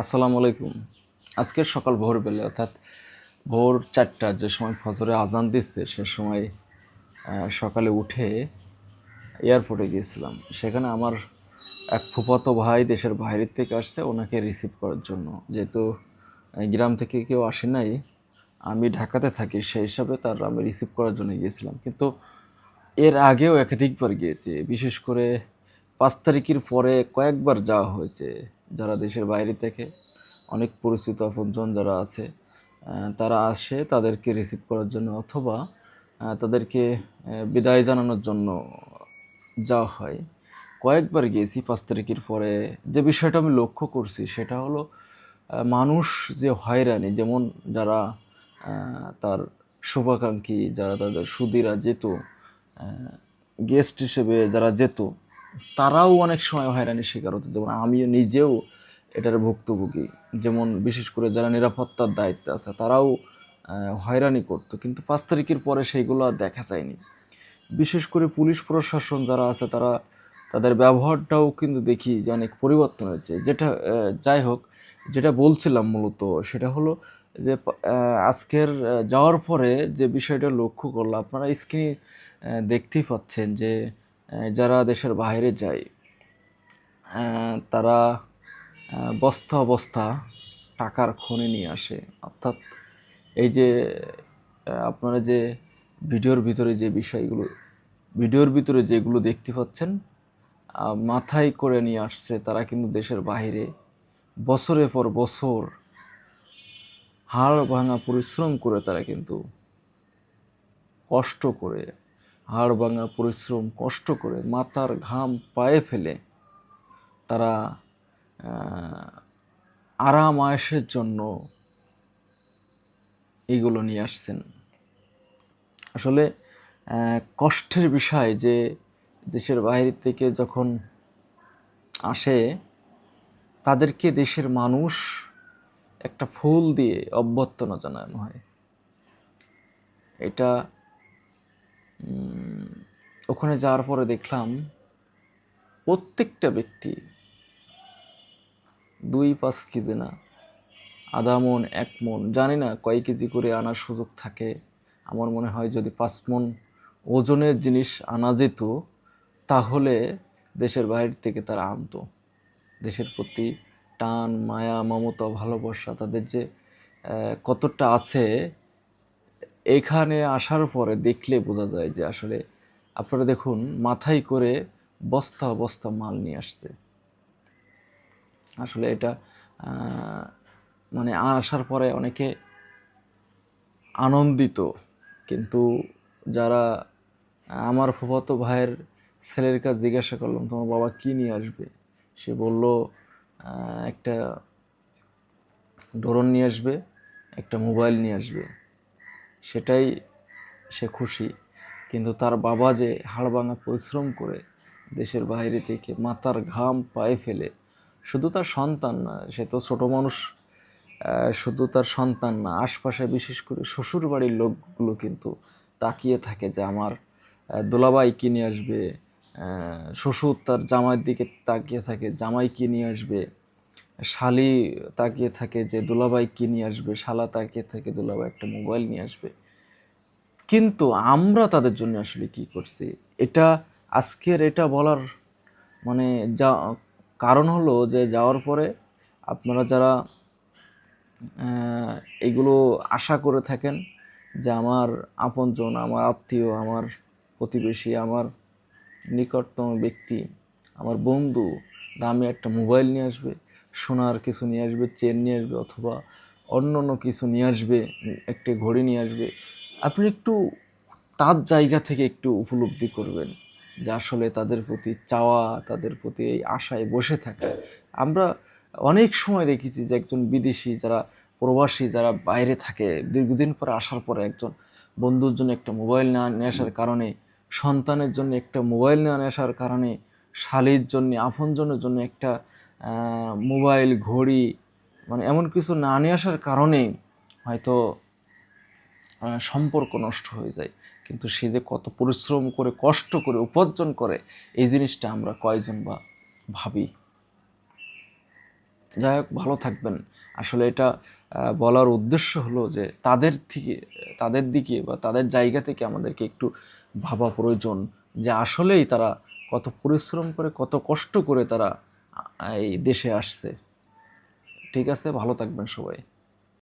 আসসালামু আলাইকুম। আজকের সকাল ভোরবেলা, অর্থাৎ ভোর চারটা যে সময় ফজরে আজান দিচ্ছে, সে সময় সকালে উঠে এয়ারপোর্টে গিয়েছিলাম। সেখানে আমার এক ফুফাতো ভাই দেশের বাইরের থেকে আসছে, ওনাকে রিসিভ করার জন্য। যেহেতু গ্রাম থেকে কেউ আসে নাই, আমি ঢাকাতে থাকি, সেই হিসাবে তার আমি রিসিভ করার জন্য গিয়েছিলাম। কিন্তু এর আগেও একাধিকবার গিয়েছি, বিশেষ করে পাঁচ তারিখের পরে কয়েকবার যাওয়া হয়েছে। যারা দেশের বাইরে থেকে অনেক পরিচিত আপনজন যারা আছে তারা আসে তাদেরকে রিসিভ করার জন্য অথবা তাদেরকে বিদায় জানানোর জন্য যাওয়া হয়। কয়েকবার গিয়েছি পাঁচ তারিখের পরে। যে বিষয়টা আমি লক্ষ্য করছি সেটা হলো মানুষ যে হয়রানি, যেমন যারা তার শুভাকাঙ্ক্ষী, যারা তাদের সুদিরা যেত গেস্ট হিসেবে যারা যেত তারাও অনেক সময় হয়রানির শিকার হতো। যেমন আমিও নিজেও এটার ভুক্তভোগী। যেমন বিশেষ করে যারা নিরাপত্তার দায়িত্বে আছে, তারাও হয়রানি করতো। কিন্তু পাঁচ তারিখের পরে সেইগুলো আর দেখা যায়নি। বিশেষ করে পুলিশ প্রশাসন যারা আছে, তারা তাদের ব্যবহারটাও কিন্তু দেখি যে অনেক পরিবর্তন হয়েছে। যেটা যাই হোক, যেটা বলছিলাম মূলত সেটা হলো যে আজকের যাওয়ার পরে যে বিষয়টা লক্ষ্য করলাম, আপনারা স্ক্রিনে দেখতেই পাচ্ছেন যে যারা দেশের বাইরে যায় তারা বস্তা বস্তা টাকার খনি নিয়ে আসে। অর্থাৎ এই যে আপনারা যে ভিডিওর ভিতরে যে বিষয়গুলো, ভিডিওর ভিতরে যেগুলো দেখতে পাচ্ছেন মাথায় করে নিয়ে আসছে তারা কিন্তু দেশের বাইরে। বছরের পর বছর হাড় ভাঙা পরিশ্রম করে তারা কিন্তু কষ্ট করে হাড় ভাঙা পরিশ্রম কষ্ট করে মাথার ঘাম পায়ে ফেলে তারা আরাম আয়েসের জন্য এগুলো নিয়ে আসছেন। আসলে কষ্টের বিষয় যে দেশের বাইরে থেকে যখন আসে, তাদেরকে দেশের মানুষ একটা ফুল দিয়ে অভ্যর্থনা জানানো হয়। এটা ওখানে যাওয়ার পরে দেখলাম প্রত্যেকটা ব্যক্তি দুই পাঁচ কেজি না, আধা মন, এক মন, জানি না কয় কেজি করে আনার সুযোগ থাকে। আমার মনে হয় যদি পাঁচ মন ওজনের জিনিস আনা যেত, তাহলে দেশের বাইরে থেকে তারা আনতো। দেশের প্রতি টান, মায়া, মমতা, ভালোবাসা, তাদের যে কতটা আছে এখানে আসার পরে দেখলে বোঝা যায় যে আসলে আপনারা দেখুন, মাথায় করে বস্তা বস্তা মাল নিয়ে আসছে। আসলে এটা মানে আসার পরে অনেকে আনন্দিত, কিন্তু যারা আমার ফুফাতো ভাইয়ের ছেলের কাছে জিজ্ঞাসা করলাম, তোমার বাবা কি নিয়ে আসবে? সে বলল একটা ড্রোন নিয়ে আসবে, একটা মোবাইল নিয়ে আসবে। সেটাই সে খুশি। কিন্তু তার বাবা যে হাড়ভাঙা পরিশ্রম করে দেশের বাইরে থেকে মাথার ঘাম পায়ে ফেলে, শুধু তার সন্তান না, সে তো ছোটো মানুষ শুধু তার সন্তান না, আশপাশে বিশেষ করে শ্বশুর বাড়ির লোকগুলো কিন্তু তাকিয়ে থাকে যে আমার দোলাবাই কি নিয়ে আসবে শ্বশুর তার জামাইয়ের দিকে তাকিয়ে থাকে, জামাই কি নিয়ে আসবে। শালি তাকিয়ে থাকে যে দুলাভাই কি নিয়ে আসবে? শালা তাকিয়ে থাকে দুলাভাই একটা মোবাইল নিয়ে আসবে। কিন্তু আমরা তাদের জন্য আসলে কি করছি? এটা আজকের এটা বলার মানে যা কারণ হলো যে যাওয়ার পরে আপনারা যারা এগুলো আশা করে থাকেন যে আমার আপনজন, আমার আত্মীয়, আমার প্রতিবেশী, আমার নিকটতম ব্যক্তি, আমার বন্ধু, দামি একটা মোবাইল নিয়ে আসবে সোনার কিছু নিয়ে আসবে, চেন নিয়ে আসবে অথবা অন্য অন্য কিছু নিয়ে আসবে, একটি ঘড়ি নিয়ে আসবে। আপনি একটু তার জায়গা থেকে একটু উপলব্ধি করবেন যে আসলে তাদের প্রতি চাওয়া, তাদের প্রতি এই আশায় বসে থাকা। আমরা অনেক সময় দেখেছি যে একজন বিদেশি যারা প্রবাসী যারা বাইরে থাকে, দীর্ঘদিন পরে আসার পরে একজন বন্ধুর জন্য একটা মোবাইল না, নিয়ে আসার কারণে, সন্তানের জন্য একটা মোবাইল না, নিয়ে আসার কারণে, শালির জন্য, আপনজনের জন্য একটা মোবাইল, ঘড়ি মানে এমন কিছু না নিয়ে আসার কারণে হয়তো সম্পর্ক নষ্ট হয়ে যায়। কিন্তু সে যে কত পরিশ্রম করে, কষ্ট করে, উপার্জন করে, এই জিনিসটা আমরা কয়জন বা ভাবি? যাই হোক, ভালো থাকবেন। আসলে এটা বলার উদ্দেশ্য হলো যে তাদের থেকে, তাদের দিকে বা তাদের জায়গা থেকে আমাদেরকে একটু ভাবা প্রয়োজন যে আসলেই তারা কত পরিশ্রম করে, কত কষ্ট করে তারা এই দেশে আসছে। ঠিক আছে ভালো থাকবেন সবাই।